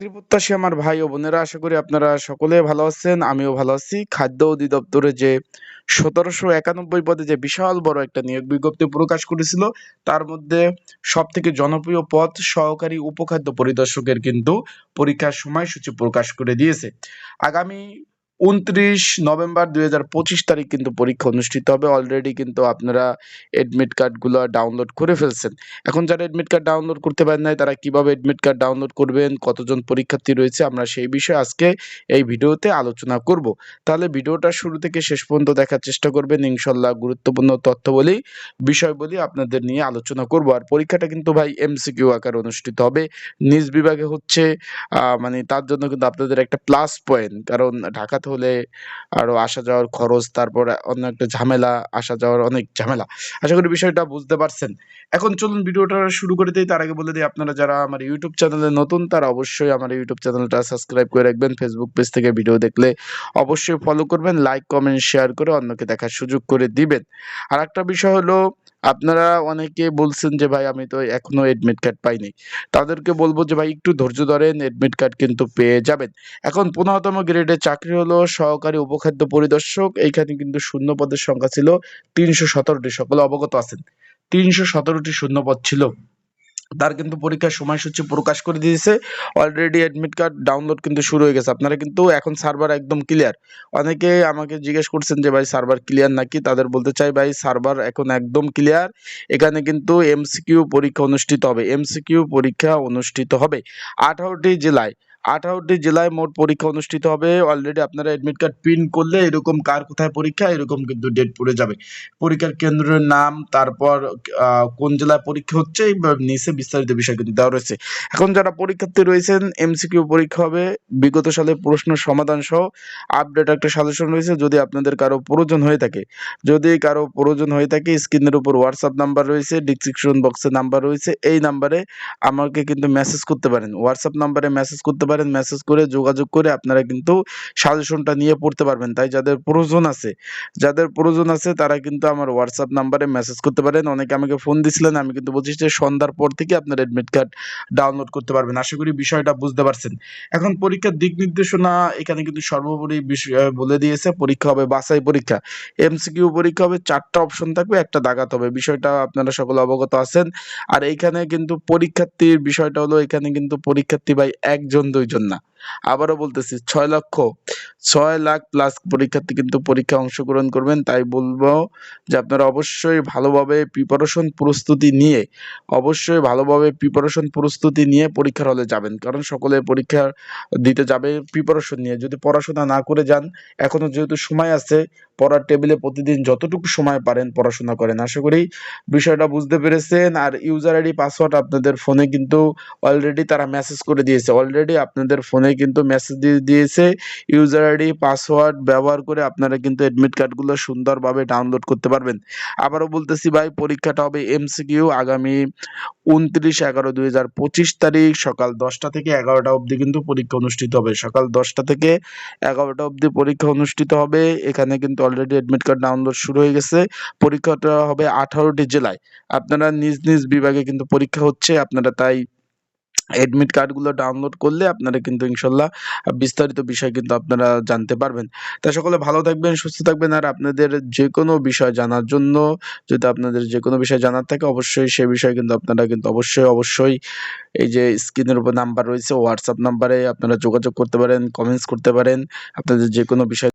প্রত্যাশী আমার ভাই ও বোনেরা, আশা করি আপনারা সকলে ভালো আছেন, আমিও ভালো আছি। খাদ্য অধিদপ্তরে যে সতেরোশো একানব্বই পদে যে বিশাল বড় একটা নিয়োগ বিজ্ঞপ্তি প্রকাশ করেছিল, তার মধ্যে সব থেকে জনপ্রিয় পদ সহকারী উপখাদ্য পরিদর্শকের কিন্তু পরীক্ষার সময়সূচি প্রকাশ করে দিয়েছে। আগামী উনত্রিশ নভেম্বর দুই হাজার পঁচিশ তারিখ কিন্তু পরীক্ষা অনুষ্ঠিত হবে। অলরেডি কিন্তু আপনারা এডমিট কার্ডগুলো ডাউনলোড করে ফেলছেন। এখন যারা এডমিট কার্ড ডাউনলোড করতে পারেন নাই, তারা কীভাবে এডমিট কার্ড ডাউনলোড করবেন, কতজন পরীক্ষার্থী রয়েছে, আমরা সেই বিষয়ে আজকে এই ভিডিওতে আলোচনা করব। তাহলে ভিডিওটা শুরু থেকে শেষ পর্যন্ত দেখার চেষ্টা করবেন। ইনশাল্লাহ গুরুত্বপূর্ণ তথ্য বলি বিষয় বলি আপনাদের নিয়ে আলোচনা করব। আর পরীক্ষাটা কিন্তু ভাই এমসিকিউ আকার অনুষ্ঠিত হবে। নিজ বিভাগে হচ্ছে মানে তার জন্য কিন্তু আপনাদের একটা প্লাস পয়েন্ট কারণ ঢাকাতে হলে আরও আসা যাওয়ার খরচ, তারপর অন্য একটা ঝামেলা, আসা যাওয়ার অনেক ঝামেলা। আশা করি বিষয়টা বুঝতে পারছেন। এখন চলুন ভিডিওটা শুরু করে দিই। তার আগে বলে দিই, আপনারা যারা আমার ইউটিউব চ্যানেলে নতুন, তারা অবশ্যই আমার ইউটিউব চ্যানেলটা সাবস্ক্রাইব করে রাখবেন। ফেসবুক পেজ থেকে ভিডিও দেখলে অবশ্যই ফলো করবেন লাইক কমেন্ট শেয়ার করে অন্যকে দেখার সুযোগ করে দিবেন। আর একটা বিষয় হলো আপনারা অনেকে বলছেন যে, ভাই, আমি তো এখনও এডমিট কার্ড পাইনি। তাদেরকে বলব যে, ভাই, একটু ধৈর্য ধরেন এডমিট কার্ড কিন্তু পেয়ে যাবেন। এখন পনেরোতম গ্রেডের চাকরি হলো সহকারী উপখাদ্য পরিদর্শক। এইখানে কিন্তু শূন্য পদের সংখ্যা ছিল তিনশো সতেরোটি। সকলে অবগত আছেন? তিনশো সতেরোটি শূন্য পদ ছিল। তার কিন্তু পরীক্ষার সময়সূচি প্রকাশ করে দিয়েছে। অলরেডি অ্যাডমিট কার্ড ডাউনলোড কিন্তু শুরু হয়ে গেছে। আপনারা কিন্তু এখন সার্ভার একদম ক্লিয়ার অনেকে আমাকে জিজ্ঞেস করছেন যে, ভাই সার্ভার ক্লিয়ার নাকি? তাদের বলতে চাই, ভাই সার্ভার এখন একদম ক্লিয়ার এখানে কিন্তু এমসিকিউ পরীক্ষা অনুষ্ঠিত হবে। এমসিকিউ পরীক্ষা অনুষ্ঠিত হবে আঠারোটি জেলায়। আঠারোটি জেলায় মোট পরীক্ষা অনুষ্ঠিত হবে। অলরেডি আপনারা এডমিট কার্ড প্রিন্ট করলে এরকম কার কোথায় পরীক্ষা, এরকম কিন্তু ডেট পড়ে যাবে। পরীক্ষার কেন্দ্রের নাম, তারপর কোন জেলায় পরীক্ষা হচ্ছে নিচে বিস্তারিত বিষয় কিন্তু দেওয়া রয়েছে। এখন যারা পরীক্ষার্থী রয়েছেন এমসিকিউ পরীক্ষা হবে। বিগত সালে প্রশ্ন সমাধান সহ আপডেট একটা সাজেশন রয়েছে। যদি আপনাদের কারও প্রয়োজন হয়ে থাকে, যদি কারও প্রয়োজন হয়ে থাকে স্ক্রিনের উপর হোয়াটসঅ্যাপ নাম্বার রয়েছে ডিসক্রিপশন বক্সে নাম্বার রয়েছে। এই নাম্বারে আমাকে কিন্তু মেসেজ করতে পারেন। হোয়াটসঅ্যাপ নাম্বারে মেসেজ করতে পারেন। মেসেজ করে, যোগাযোগ করে আপনারা কিন্তু সাজেশনটা নিয়ে পড়তে পারবেন। তাই যাদের প্রয়োজন আছে, যাদের প্রয়োজন আছে তারা কিন্তু আমার হোয়াটসঅ্যাপ নাম্বারে মেসেজ করতে পারেন। অনেকে আমাকে ফোন দিছিলেন আমি কিন্তু বলছি যে সন্ধ্যার পর থেকে আপনার এডমিট কার্ড ডাউনলোড করতে পারবেন। আশা করি বিষয়টা বুঝতে পারছেন। এখন পরীক্ষার দিক নির্দেশনা এখানে কিন্তু সর্বোপরি বিষয় বলে দিয়েছে, পরীক্ষা হবে বাছাই পরীক্ষা। এমসিকিউ পরীক্ষা হবে, চারটা অপশন থাকবে, একটা দাগাতে হবে। বিষয়টা আপনারা সকলে অবগত আছেন। আর এইখানে কিন্তু পরীক্ষার্থীর বিষয়টা হলো, এখানে কিন্তু পরীক্ষার্থী ভাই একজন দুইজন না। আবারও বলতেছি ছয় লক্ষ ছয় লাখ প্লাস পরীক্ষার্থী কিন্তু পরীক্ষায় অংশগ্রহণ করবেন। তাই বলব যে আপনারা অবশ্যই ভালোভাবে প্রিপারেশন প্রস্তুতি নিয়ে, অবশ্যই ভালোভাবে প্রিপারেশন প্রস্তুতি নিয়ে পরীক্ষার হলে যাবেন। কারণ সকলে পরীক্ষা দিতে যাবে প্রিপারেশন নিয়ে। যদি পড়াশোনা না করে যান, এখনও যেহেতু সময় আছে, পড়ার টেবিলে প্রতিদিন যতটুকু সময় পারেন পড়াশোনা করেন। আশা করি বিষয়টা বুঝতে পেরেছেন। আর ইউজার আইডি পাসওয়ার্ড আপনাদের ফোনে কিন্তু অলরেডি তারা মেসেজ করে দিয়েছে। অলরেডি আপনাদের ফোনে কিন্তু মেসেজ দিয়ে দিয়েছে। ইউজার আইডি পাসওয়ার্ড ব্যবহার করে আপনারা কিন্তু অ্যাডমিট কার্ডগুলো সুন্দরভাবে ডাউনলোড করতে পারবেন। আবারও বলতেছি ভাই, পরীক্ষাটা হবে এমসিকিউ আগামী উনত্রিশ এগারো দুই হাজার পঁচিশ তারিখ সকাল দশটা থেকে এগারোটা অবধি কিন্তু পরীক্ষা অনুষ্ঠিত হবে। সকাল দশটা থেকে এগারোটা অবধি পরীক্ষা অনুষ্ঠিত হবে। এখানে কিন্তু অলরেডি অ্যাডমিট কার্ড ডাউনলোড শুরু হয়ে গেছে। পরীক্ষাটা হবে আঠারোটি জেলায়। আপনারা নিজ নিজ বিভাগে কিন্তু পরীক্ষা হচ্ছে, আপনারা তাই এডমিট কার্ডগুলো ডাউনলোড করলে আপনারা কিন্তু ইনশাল্লাহ বিস্তারিত বিষয় কিন্তু আপনারা জানতে পারবেন। তাই সকলে ভালো থাকবেন, সুস্থ থাকবেন আর আপনাদের যে কোনো বিষয় জানার জন্য যদি আপনাদের যে কোনো বিষয় জানার থাকে অবশ্যই সে বিষয়ে কিন্তু আপনারা কিন্তু অবশ্যই অবশ্যই এই যে স্ক্রিনের উপর নাম্বার রয়েছে হোয়াটসঅ্যাপ নাম্বারে আপনারা যোগাযোগ করতে পারেন কমেন্টস করতে পারেন। আপনাদের যে কোনো বিষয়